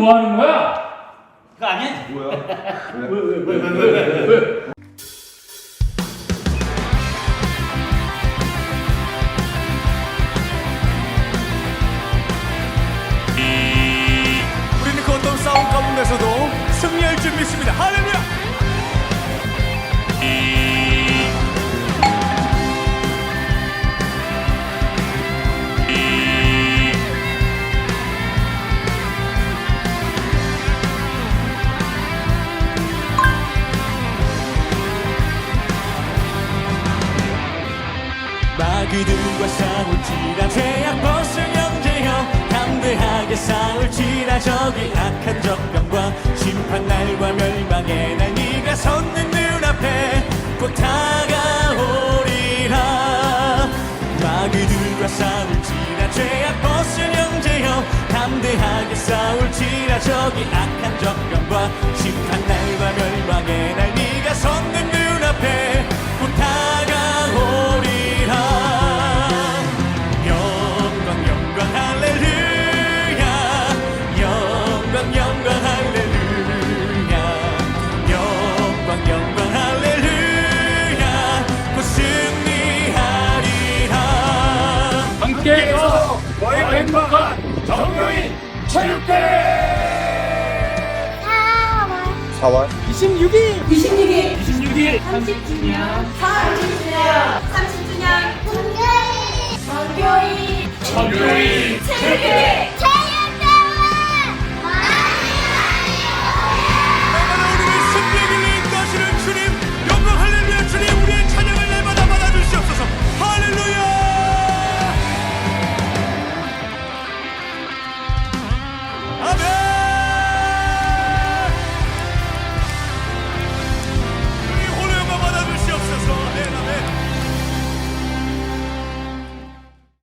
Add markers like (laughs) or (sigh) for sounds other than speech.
뭐 하는 거야? 그거 아니야? (laughs) 우리는 그 어떤 싸움 가운데서도 승리할 준비 있습니다. 할렐루야! 마귀들과 싸울지라 죄악 벗을 영재여 담대하게 싸울지라 저기 악한 적병과 심판 날과 멸망의 날 네가 섰는 눈앞에 곧 다가오리라. 마귀들과 싸울지라 죄악 벗을 영재여 담대하게 싸울지라 저기 악한 적병과 심판 함께 가서 너의 행복한 정교인 체육대! 4월. 26일! 26일. 30주년. 30주년. 30주년. 정교인 정교인 체육회